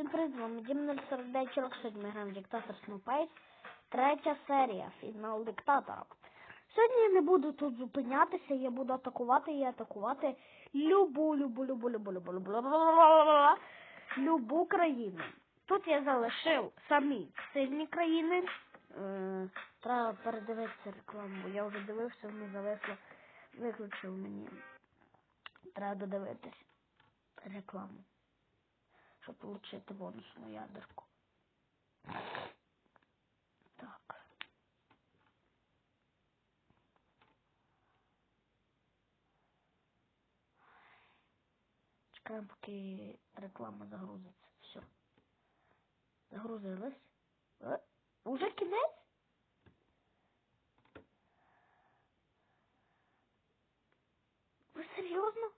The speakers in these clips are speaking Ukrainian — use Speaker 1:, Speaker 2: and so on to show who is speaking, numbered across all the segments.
Speaker 1: Всім привіт, вами Дім 049 сьогодні ми граємо диктатор Snowpace. Третя серія, фінал диктатора. Сьогодні я не буду тут зупинятися, я буду атакувати і атакувати любу, любу, любу, любу, любу, любу, любу, країну. Тут я залишив самі сильні країни. Е, Треба передивитися рекламу, я вже дивився, мені зависло, виключив мені. Треба додивитись рекламу щоб отримати бонусну ядерку. Так. Чекаємо, поки реклама загрузиться. Все. Загрузилась. Е, Уже кінець? Ви серйозно?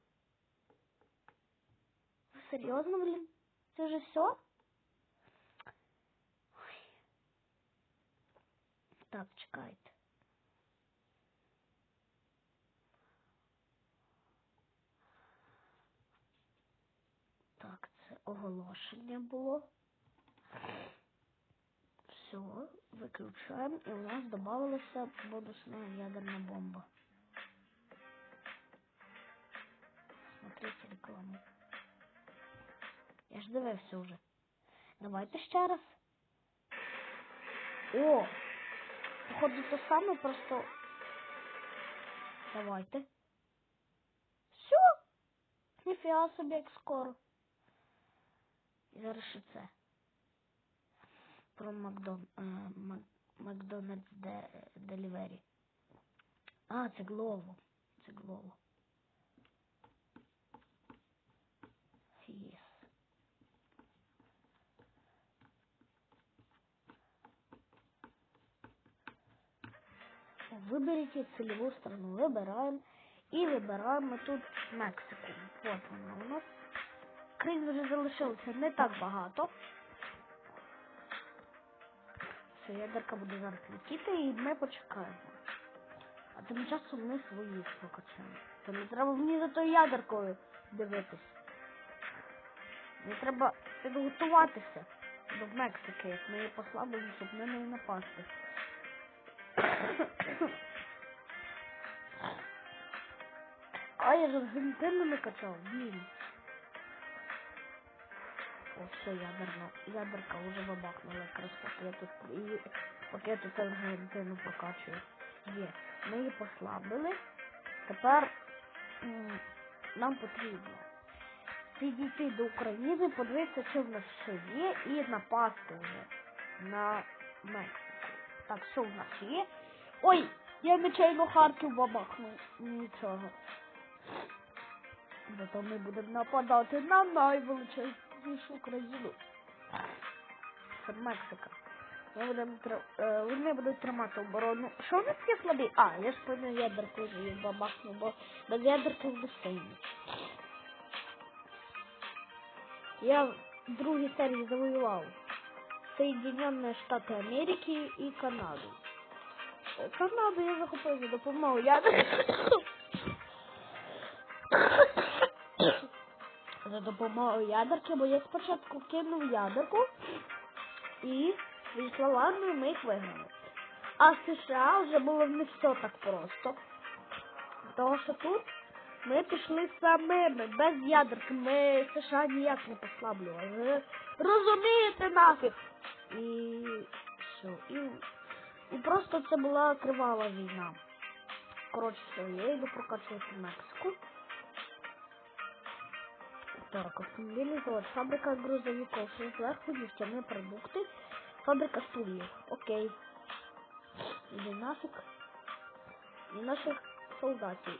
Speaker 1: Ви серйозно, блін? Це вже все? Так, чекайте. Так, це оголошення було. Все, виключаємо і у нас додавалася бонусна ядерна бомба. Смотрите рекламу. Я ж дивився вже. Давайте ще раз. О! Походу то саме, просто. Давайте. Все! Ніфіга собі як скоро. І зараз ще це. Про Макдон... е, Мак... Макдональдс де... Делівері. А, це Глово. Це Глово. Єс. Выберите целевую страну. Выбираем. І вибираємо тут Мексику. От вона у нас. Країн вже залишилося не так багато. Все, ядерка буде зараз летіти і ми почекаємо. А тим часом ми своїх покачаємо. То не треба мені за тою ядеркою дивитись. Мені треба підготуватися до Мексики, як ми її послабили, щоб на неї напасти. А я же Аргентину накачал, блин. О, все, ядерно. Ядерка уже бабахнула якраз поки я тут і поки я тут Аргентину прокачую. Є. Ми її послабили. Тепер м, нам потрібно підійти до України, подивитися, що в нас ще є, і напасти вже на Мексику. Так, що в нас є? Ой, я нечайно Харків бабахнув. Нічого. Зато ми будемо нападати на найвеличезнішу країну. Це Мексика. Ми будемо е, вони будуть тримати оборону. Що вони такі слабі? А, я ж певно ядерку вже бабахну, бо без ядерки безсильні. Я в другій серії завоював Соединенные Штати Америки і Канаду. Канаду я захопив за допомогою ядерки. за допомогою ядерки, бо я спочатку кинув ядерку і армію, ми їх вигнали. А США вже було в них все так просто. Тому що тут ми пішли самими, без ядерки. Ми США ніяк не послаблювали. Розумієте нафіг? І все. І, і просто це була кривава війна. Коротше, все, я йду прокачувати Мексику. Так, автомобильный завод, фабрика грузовиков, сверху нефтяные продукты, фабрика стульев. Окей. Иди нафиг. Не наших солдатів.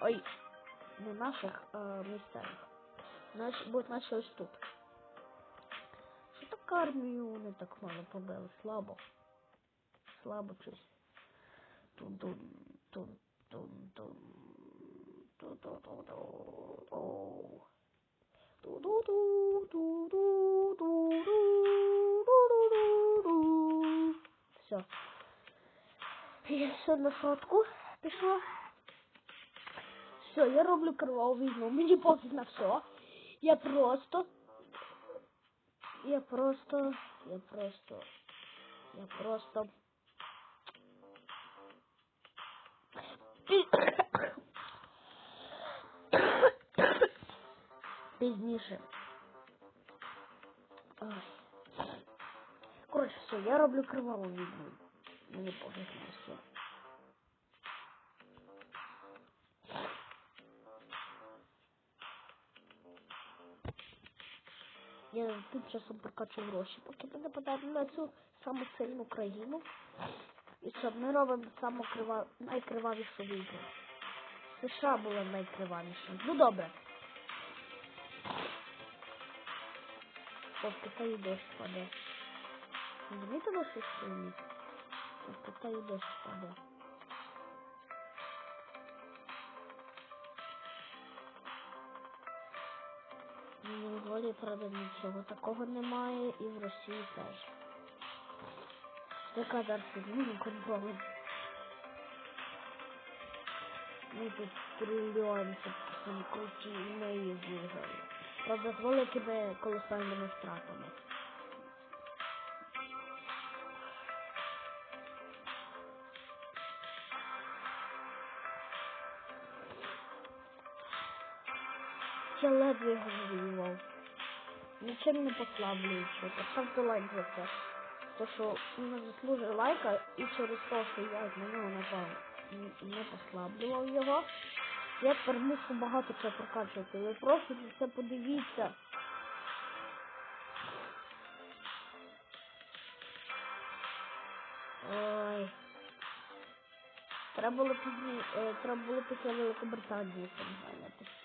Speaker 1: Ой, не наших, а місцевих. Наш, будуть наші ось тут. Що так армію вони так мало побили? Слабо. Слабо щось. Тун-тун, тун-тун, тун. Ту-ту-ту-ту-ту. Все. Я все на сотку пішла. Все, я роблю криваву війну. Мені пофіг на все. Я просто Я просто, я просто, я просто. Пізніше. Ой. Коротше, все, я роблю криваву відьму. Мені пофіг на все. Я тим часом прокачу гроші, поки ми нападаємо на цю саму сильну країну. І що ми робимо крива... найкривавішу війну. США була найкривавіша. Ну добре. О, в Китаї дощ паде. Замітили, що сильний? В Китаї дощ паде. В Монголії, правда, нічого такого немає і в Росії теж. Яка зараз зміни контролем? Ми тут трильйонці там круті імеї виграли. Правда, колосальними втратами. Я ледве його воював. Нічим не послаблюючи. Поставте лайк за це. То, що не заслужив лайка і через те, що я на нього напав не послаблював його. Я тепер мушу багато чого прокачувати. Ви просто це подивіться. Ой. Треба було пізні, е, треба було після Великобританії зайнятися.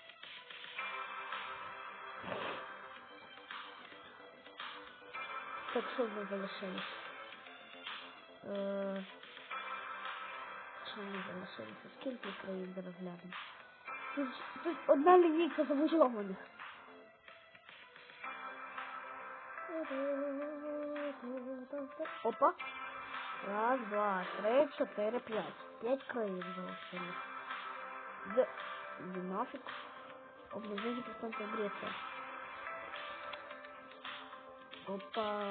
Speaker 1: Так, що в нас залишилось? Е, Що в нас залишилося? Країн зараз? Тут, одна лінійка завойованих. Опа. Раз, два, три, чотири, п'ять. П'ять країн залишилось. Нафиг? Обнажение процентов Греция. Опа,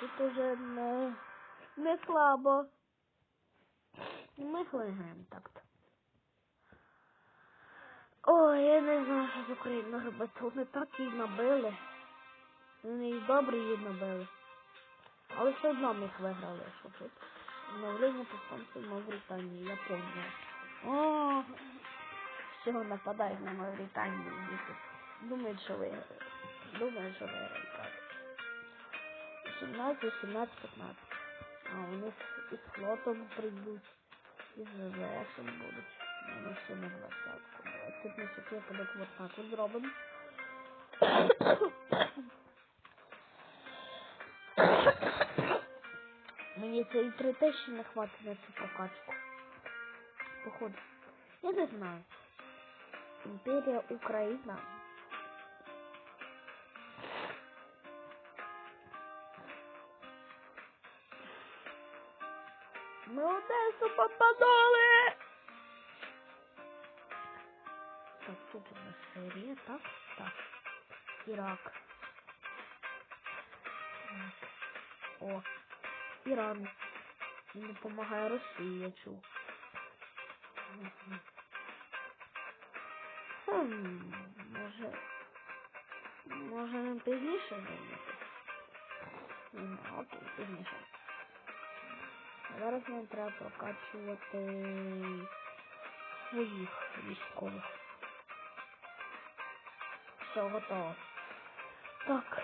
Speaker 1: тут уже не, не слабо. Ми виграємо так-то. Ой, я не знаю, що з Україною робити. Вони так її набили. Вони і добре її набили. Але все одно ми їх виграли, що тут. Обновлення повстанців Мавританії, я помню. О, всього нападають на Мавританію. Думають, що ви думають, що виграють. Так. 17, 18, 15. А у них і з флотом прийдуть, і з ВВСом будуть. Вони всі на 20. Тут ми ще подок вот так от зробимо. Мені це і три тисячі не хватить на цю прокачку. Походу. Я не знаю. Імперія Україна. Ми Одесу попадали! Так, тут у нас Сирія, так? Так. Ірак. Так. О, Іран. Він допомагає Росії, я чув. Хм, може. Може нам пізніше зайняти? Ні, окей, пізніше. Зараз нам треба прокачувати своїх військових. Все, готово. Так.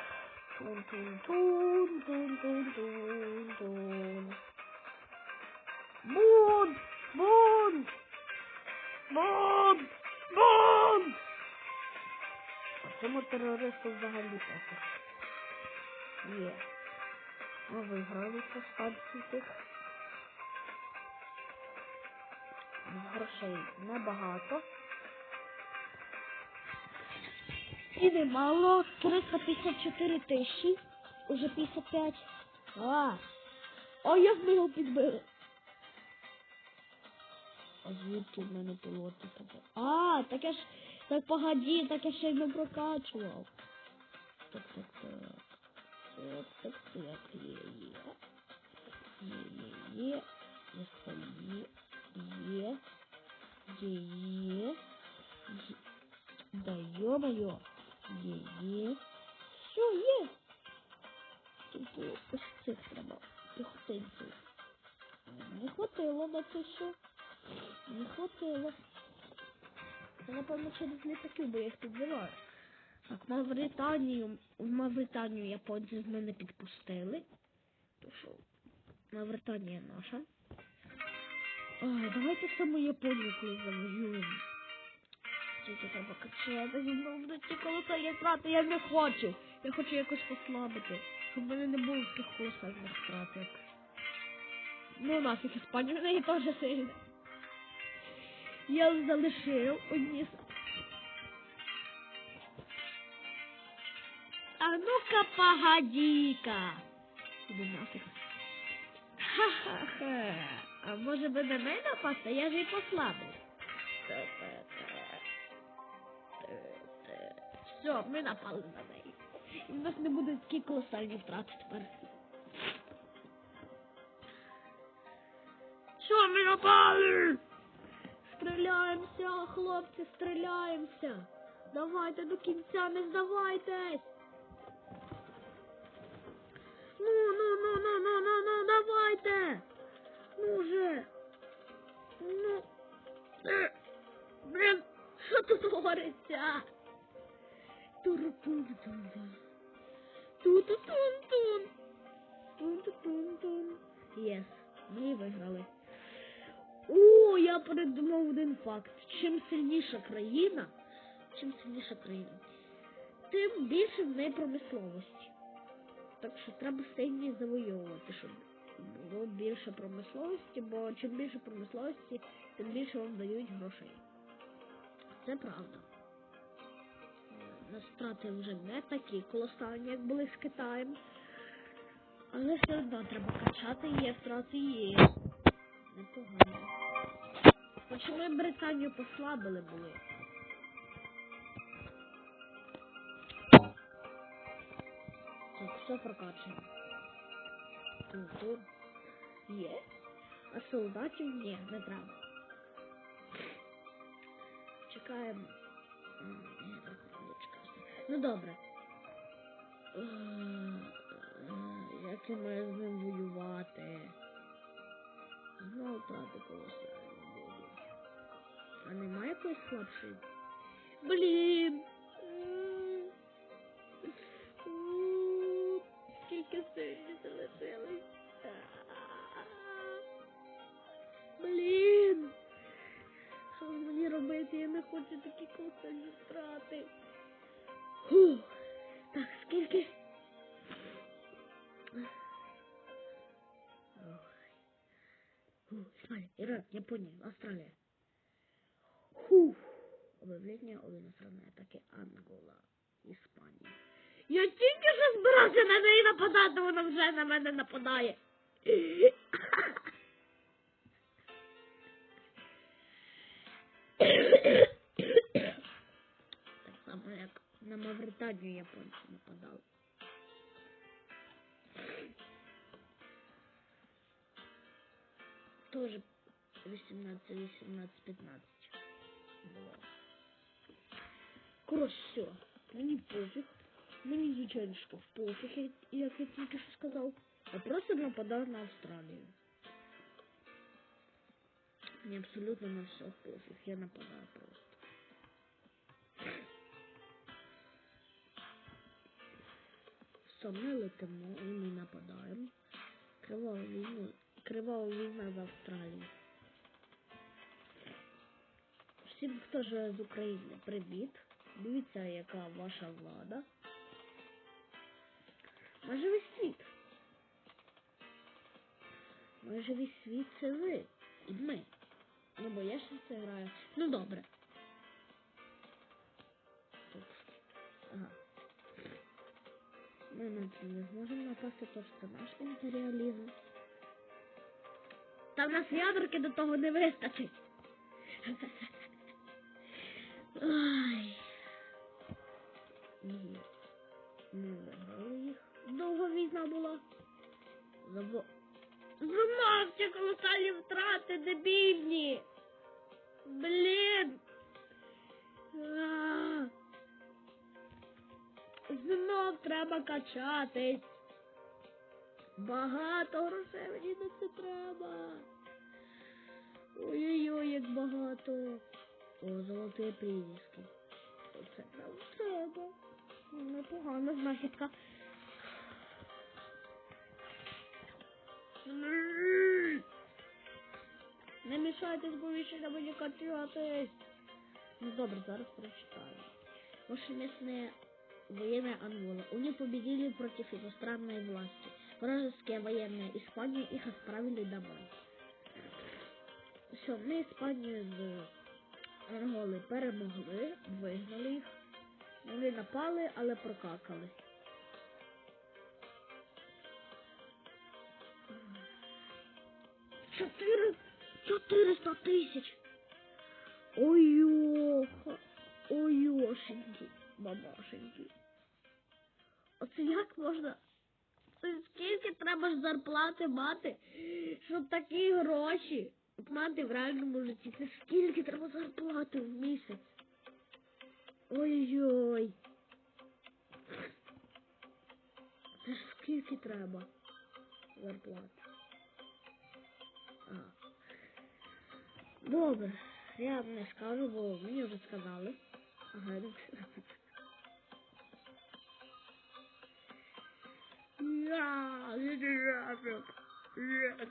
Speaker 1: Тун-тун-тун-тун-тун-тун. Бунт! Бунт! Бунт! Бунт! А Цьому терористу взагалі похер. Є. Ми виграли по станції тих. Грошей небагато. І немало 354 тисячі. Уже 55. А, а як ми його підбили? А звідки в мене пілоти таке? А, так я ж так погоді, так я ще й не прокачував. Так, так, так.
Speaker 2: От, так, так, є, є. Є, є, є. Є, є. Є, Є. Да ё-моё. Є. Все, є. Тільки ось цих треба. Піхотинців. Не хватило на це все. Не хватило. Це, напевно, через літаків, бо я їх підбиваю. Так, Мавританію, в Мавританію японці з мене підпустили. То що, Мавританія наша. А, давайте саме Японію коли завоюємо. Тільки треба качати, знову будуть ті колосальні втрати, я не хочу. Я хочу якось послабити, щоб в мене не було таких колосальних втрат. Як... Ну, нафіг Іспанія, в неї теж сильна. Я залишив одні. А ну-ка, погоди-ка. Іди нафіг. Ха-ха-ха. А може би на мене напасти? Я ж і послабив. Все, ми напали на неї. І в нас не буде такі колосальні втрати тепер. Що ми напали? Стріляємося, хлопці, стріляємося. Давайте до кінця, не здавайтесь. Ну, ну, ну, ну, ну, ну, ну, давайте. Ну. Ну. Е, Блін, що тут твориться? Туру-тун-тун-тун. Ту-ту-тун-тун. Тун-тун-тун-тун. Єс, ми виграли. О, я придумав один факт. Чим сильніша країна, чим сильніша країна, тим більше в неї промисловості. Так що треба сильні завойовувати, щоб було більше промисловості, бо чим більше промисловості, тим більше вам дають грошей. Це правда. Е, страти вже не такі колосальні, як були з Китаєм. Але все одно треба качати, є втрати є. Непогано. Хоч ми Британію послабили були. Так, все прокачано. Тут є. А солдатів ні, не треба. Чекаємо. Ну добре. Як я маю з ним воювати? Знову трати колосальні. А немає якоїсь слабшої? Блін. Скільки сильні залишились. Блін. Що мені робити? Я не хочу такі колосальні втрати. Фух. Так, скільки? Испания, Иран, Япония, Австралия. Фух. Объявление о иностранной атаке Ангола, Іспанія. Я тільки що збирався на неї нападати, вона вже на мене нападає. Мавританію японці нападали. Тоже 18, 18, 15 було. Коротше, все. Мені пофіг. Мені, звичайно, що пофіг, як- як я тільки що сказав. Я просто нападав на Австралію. Мені абсолютно на все пофіг. Я нападаю просто. Все, ми летимо і ми нападаємо. Кривава війна, кривава війна в Австралії. Всім, хто живе з України, привіт. Дивіться, яка ваша влада. Майже весь світ. Майже весь світ це ви. І ми. Ну, бо я ще це граю. Ну добре. Ми на це не зможемо напасти, тож це наш імперіалізм. Та в нас ядерки до того не вистачить. Ні. Ми виграли їх. Довго Замо... Замовчи колосальні втрати, дебільні! Блін! А. Знов треба качатись. Багато грошей мені на це треба. Ой-ой-ой, як багато. О, золоті прізвиски. Оце нам треба.
Speaker 1: Непогана знахідка.
Speaker 2: Не мішайтесь, бо ви ще не мені качатись. Ну добре, зараз прочитаю. Повсеместная военная Ангола. Они победили против иностранной власти. Вражеские военные Испании их отправили домой. Все, ми Іспанію з Анголи перемогли, вигнали їх. Вони напали, але прокакали. Чотири... 400 тисяч! Ой-ох, ой-ошеньки, бабашеньки. Оце як можна? Це скільки треба ж зарплати мати, щоб такі гроші мати в реальному житті? Це скільки треба зарплати в місяць? Ой-ой. Це ж скільки треба зарплати? А. Добре, я не скажу, бо мені вже сказали. Ага. Я, я не рад. Yes.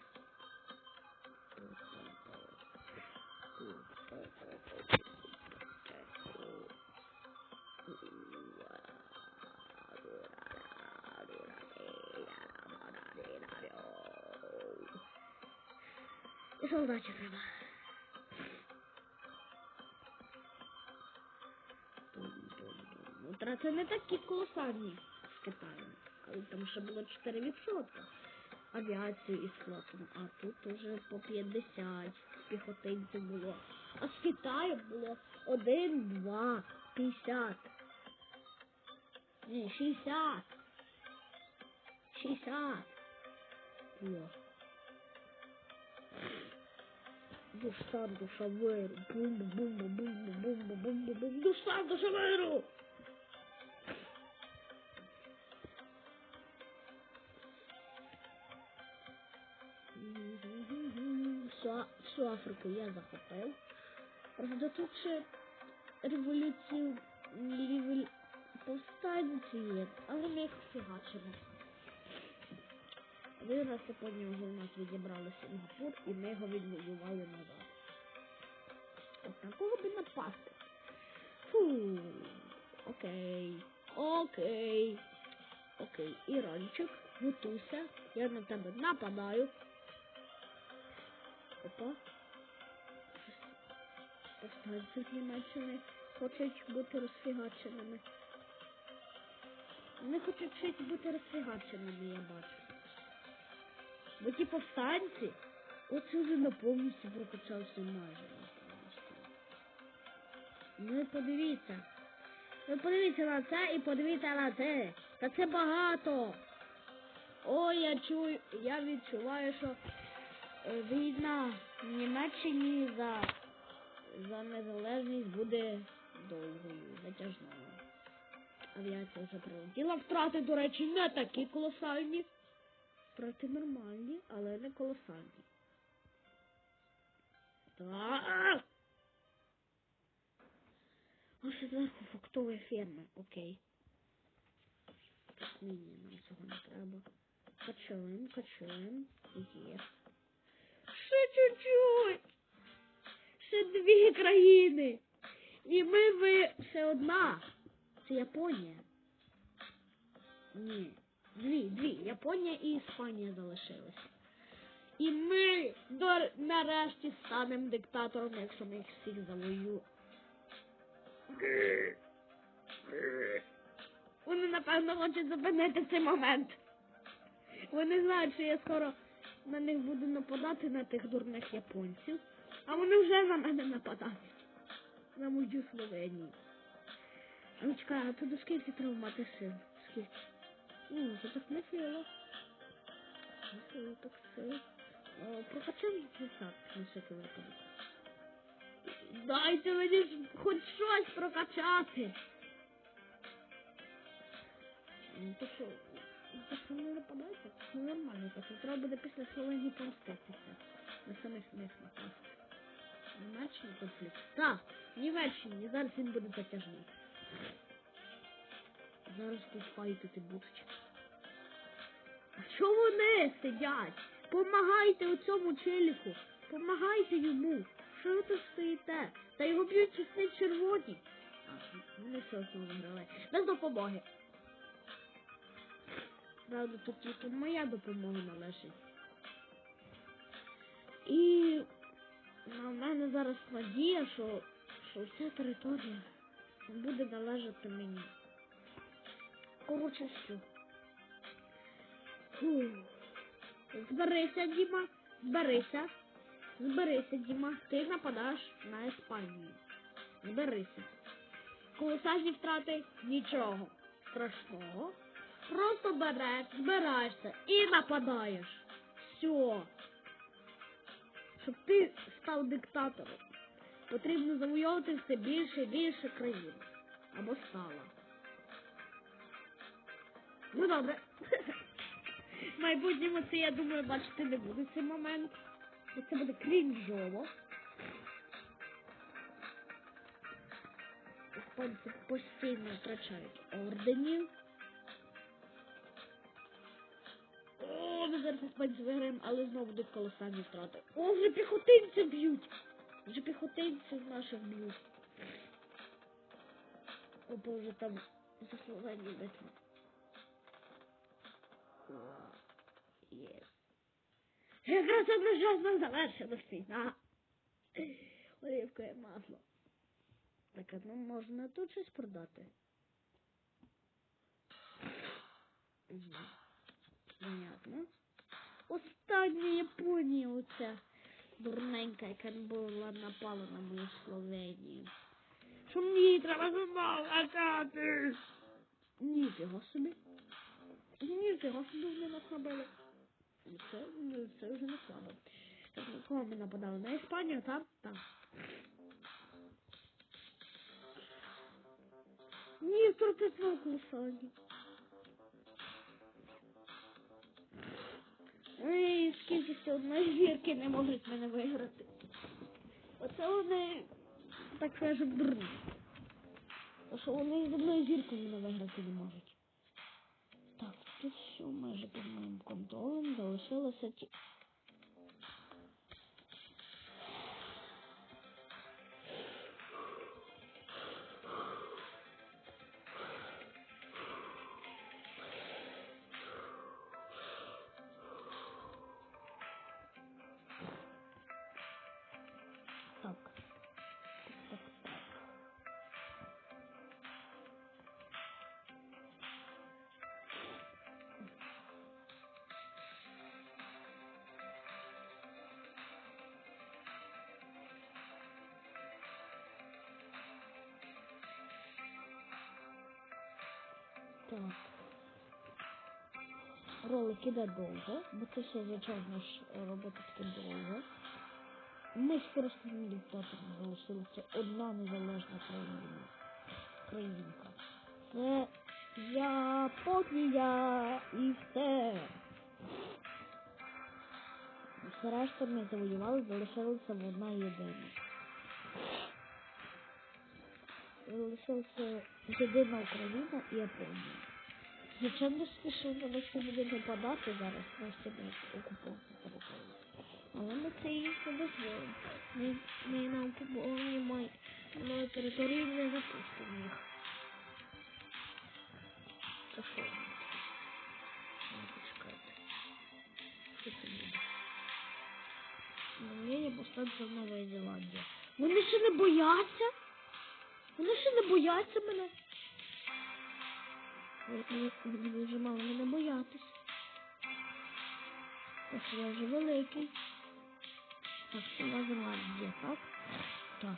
Speaker 2: І солдатів треба. Втрати не такі колосальні з Китаєм. Але там ще було 4% авіації із флотом, а тут уже по 50 піхотинців було. А з Китаю було 1, 2, 50. Ні, 60. 60. О. Душа, душа бумба, бумба. Душа, душа миру. Всю, всю Африку я захопив. Правда, тут ще революцію револю... повстанці є, але ми їх фігачимо. Один раз я поняв, у нас відібрали Сінгапур і ми його відвоювали назад. От на кого би напасти? Фу. Окей. Окей. Окей. Іранчик, готуйся. Я на тебе нападаю. Опа. Повстанці з Німеччини хочуть бути розфігаченими. Вони хочуть щось бути розфігаченими, я бачу. Бо ті повстанці, оце вже на повністю прокачався майже. Ну і подивіться. Ви подивіться на це і подивіться на це. Та це багато. Ой, я чую, я відчуваю, що війна в Німеччині за, за незалежність буде довгою, затяжною. Авіація вже прилетіла. Втрати, до речі, не такі колосальні. Втрати нормальні, але не колосальні. Так. Ось зверху фруктові ферми, окей. Ні, ні, нам цього не треба. Качаємо, качаємо. Є. Ще чуть-чуть. Ще дві країни. І ми ви ще одна. Це Японія. Ні. Дві, дві. Японія і Іспанія залишилися. І ми до, нарешті станемо диктатором, якщо ми їх всіх завоюємо. Вони, напевно, хочуть зупинити цей момент. Вони знають, що я скоро на них буду нападати на тих дурних японців, а вони вже на мене нападають. На мою Словенію. А ну чекай, а туди скільки треба сил? Скільки? Ну, це так не сила. Сила, так все. О, Прокачаємо 50 на всякий випадок. Дайте мені хоч щось прокачати. Ну, То що, то що не нападається, це нормально, що треба буде після Словенії помститися. На самих них напасти. Німеччині конфлікт. Так, Німеччині, зараз він буде затяжний. Зараз тут файтити будуть. А що вони сидять? Помагайте у цьому челіку. Помагайте йому. Що ви тут стоїте? Та його б'ють чесні червоні. А, вони все одно виграли. Без допомоги. Правда, тут тільки моя допомога належить. І на мене зараз надія, що, що вся територія буде належати мені. Коротше, що. Фух. Зберися, Діма, зберися. Зберися, Діма. Ти нападаєш на Іспанію. Зберися. Колосальні втрати нічого страшного. Просто береш, збираєшся і нападаєш. Все. Щоб ти став диктатором, потрібно завойовувати все більше і більше країн. Або стала. Ну добре. В майбутньому це, я думаю, бачити не буду цей момент. Бо це буде крінжово. Іспанці постійно втрачають орденів. О, ми зараз іспанці виграємо, але знову будуть колосальні втрати. О, вже піхотинці б'ють! Вже піхотинці наших б'ють. О, боже, там за Словенію битва. О, Є. Якраз одночасно завершилась війна. Олівка масло. Так, ну можна тут щось продати. Угу. Понятно. Остання Японія оця дурненька, яка була напала на мою Словенію. Що мені треба знову лякати? Ніфіга собі. Ніфіга собі вони нас набили. Це, ну, це вже не слабо. Так, на кого ми нападали? На Іспанію, так? Так. Ні, втрати знову колосальні. Ой, скільки все одної зірки не можуть мене виграти. Оце вони, так скажем, дурні. Тому що вони з одної зірки мене виграти не можуть. Так, тут все майже під моїм контролем залишилося ті. Ролик іде довго, бо це все, звичайно ж, робити таке довго. Ми скоро станемо диктатором, залишилася одна незалежна країна. Країнка. Це Японія і все. Все решта ми завоювали, залишилася одна єдина. Залишилася єдина Україна і Японія. Звичайно, що на всі буде нападати зараз на окуповані території. Але ми це їм не дозволимо. Ми, ми на окуповані май, на території не запустимо їх. Це що? Ну. Що це буде? Мені повстанців Нова Зеландія. Вони ще не бояться? Вони ще не бояться мене? Дуже мало мене боятись. Ось я вже великий. Так, я Зеландія, так? Так. Так,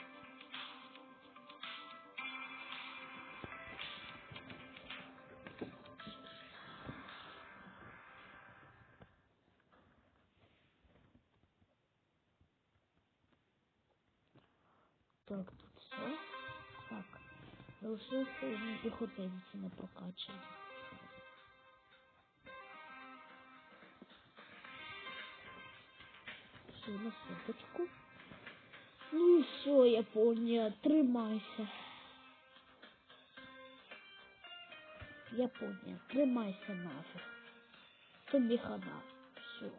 Speaker 2: Залишився один піхотинці не прокачаний. Все, на соточку. Ну все, Японія, тримайся. Японія, тримайся нафіг. Тобі хана. Все.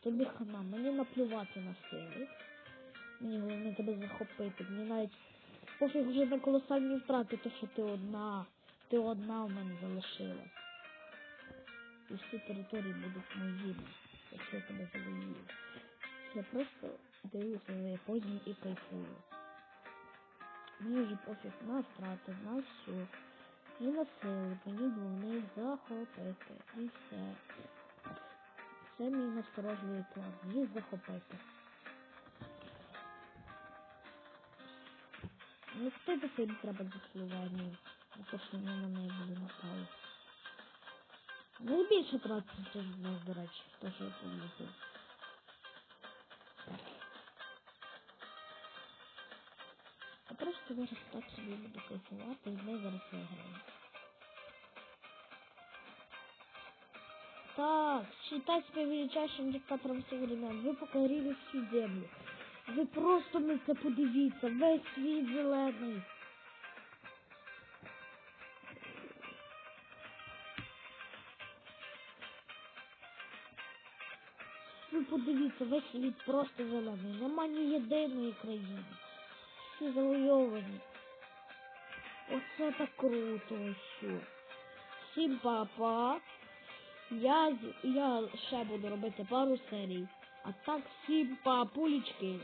Speaker 2: Тобі хана, мені наплювати на сили. Мені головне тебе захопити. Мені навіть пофіг вже на колосальні втрати, то що ти одна. Ти одна в мене залишилась. І всі території будуть моїми, якщо я тебе завоюю. Я просто дивлюся за Японією і кайфую. Мені вже пофіг на втрати, на все. І на сили. Мені головне захопити. І все. Це мій насторожливий план. Їх захопити. Ну хто до себе треба дослування? Ну то що на неї були напали. Найбільше тратиться з нас, до речі, хто ж я помітив. А просто зараз так собі буду кайфувати і ми зараз виграємо. Так, считай себя величайшим диктатором всех времен. Ви покорили всю землю. Ви просто на це подивіться. Весь світ зелений. Ви подивіться, весь світ просто зелений. Нема ні єдиної країни. Всі завойовані. Оце так круто ось. Всім папа. Я, я ще буду робити пару серій. А так всім папулечки.